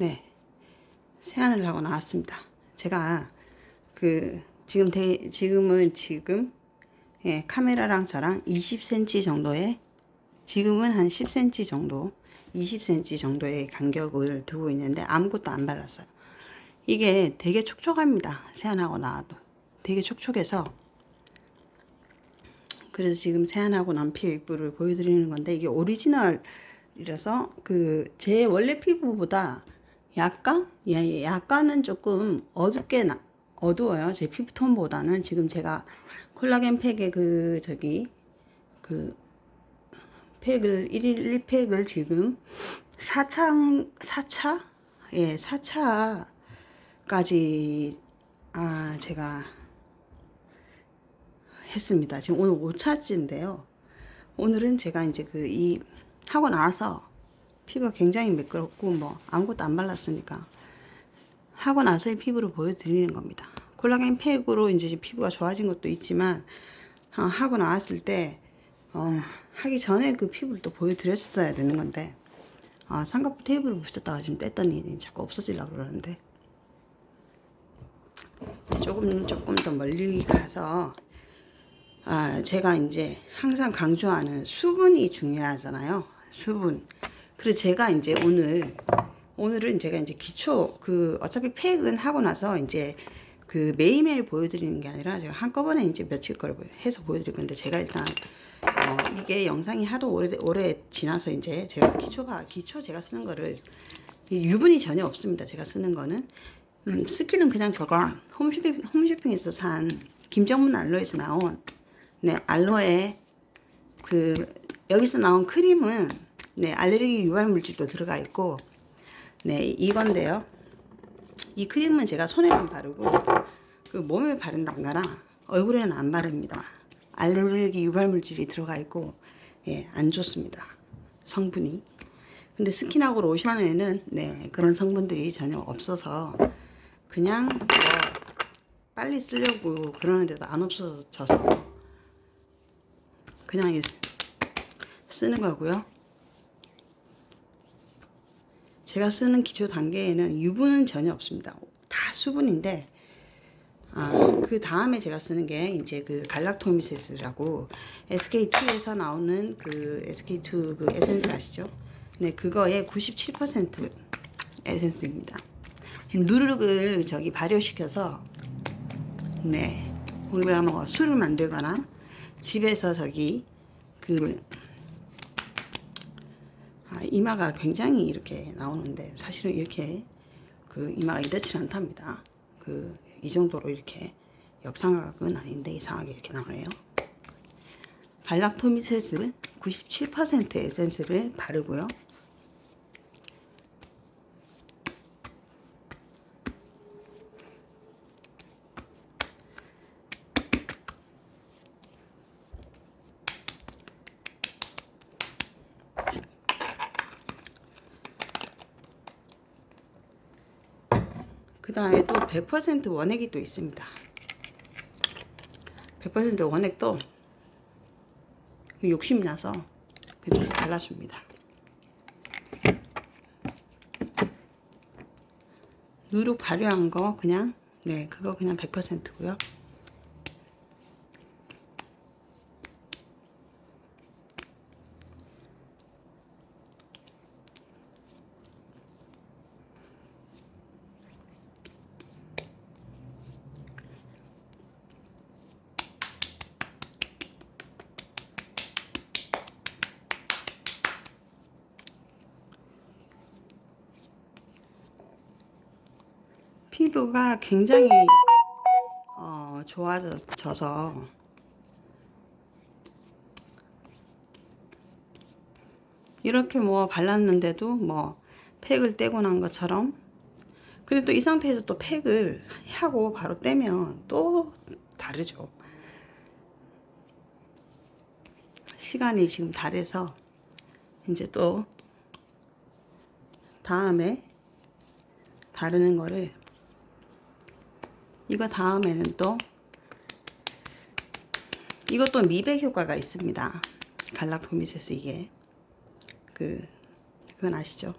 네. 세안을 하고 나왔습니다. 제가 그 지금 대, 지금은 지금 예, 카메라랑 저랑 20cm 정도의 지금은 한 10cm 정도 20cm 정도의 간격을 두고 있는데 아무것도 안 발랐어요. 이게 되게 촉촉합니다. 세안하고 나와도 되게 촉촉해서 그래서 지금 세안하고 난 피부를 보여드리는 건데 이게 오리지널이라서 그 제 원래 피부보다 약간 예, 약간은 조금 어둡게 나, 어두워요. 제 피부 톤보다는 지금 제가 콜라겐 팩의 그 저기 그 팩을 1일 1팩을 지금 4차 4차 예, 4차까지 아, 제가 했습니다. 지금 오늘 5차째인데요. 오늘은 제가 이제 그 이 하고 나서 피부가 굉장히 매끄럽고 뭐 아무것도 안 발랐으니까 하고 나서의 피부를 보여드리는 겁니다. 콜라겐 팩으로 이제 피부가 좋아진 것도 있지만 어, 하고 나왔을 때 어, 하기 전에 그 피부를 또 보여드렸어야 되는 건데 아, 삼각부 테이블을 붙였다가 지금 뗐더니 자꾸 없어지려고 그러는데 조금 조금 더 멀리 가서 아, 제가 이제 항상 강조하는 수분이 중요하잖아요. 수분. 그래서 제가 이제 오늘 오늘은 제가 이제 기초 그 어차피 팩은 하고 나서 이제 그 매일매일 보여드리는 게 아니라 제가 한꺼번에 이제 며칠 거를 해서 보여드릴 건데 제가 일단 어, 이게 영상이 하도 오래 오래 지나서 이제 제가 기초가 기초 제가 쓰는 거를 이 유분이 전혀 없습니다. 제가 쓰는 거는 음, 스킨은 그냥 저거 홈쇼핑 홈쇼핑에서 산 김정문 알로에서 나온 네 알로에 그 여기서 나온 크림은 네 알레르기 유발 물질도 들어가 있고 네 이건데요. 이 크림은 제가 손에만 바르고 그 몸에 바른다는 거랑 얼굴에는 안 바릅니다. 알레르기 유발 물질이 들어가 있고 예, 안 좋습니다. 성분이. 근데 스킨하고 로션에는 네, 그런 성분들이 전혀 없어서 그냥 뭐 빨리 쓰려고 그러는데도 안 없어져서 그냥 이 쓰는 거고요. 제가 쓰는 기초 단계에는 유분은 전혀 없습니다. 다 수분인데 아, 그 다음에 제가 쓰는 게 이제 그 갈락토미세스라고 SK2에서 나오는 그 SK2 그 에센스 아시죠? 네, 그거의 97% 에센스입니다. 누룩을 저기 발효시켜서 네, 우리가 뭐 술을 만들거나 집에서 저기 그 아, 이마가 굉장히 이렇게 나오는데 사실은 이렇게 그 이마가 이렇지 않답니다. 그 이 정도로 이렇게 역삼각은 아닌데 이상하게 이렇게 나와요. 발락토미세스 97% 에센스를 바르고요. 그 다음에 또 100% 원액이 또 있습니다. 100% 원액도 욕심이 나서 그냥 발라줍니다. 누룩 발효한 거 그냥 네 그거 그냥 100%고요. 피부가 굉장히 어, 좋아져서 이렇게 뭐 발랐는데도 뭐 팩을 떼고 난 것처럼 근데 또 이 상태에서 또 팩을 하고 바로 떼면 또 다르죠. 시간이 지금 다 돼서 이제 또 다음에 바르는 거를 이거 다음에는 또 이것도 미백 효과가 있습니다. 갈락토미세스 이게 그 그건 아시죠?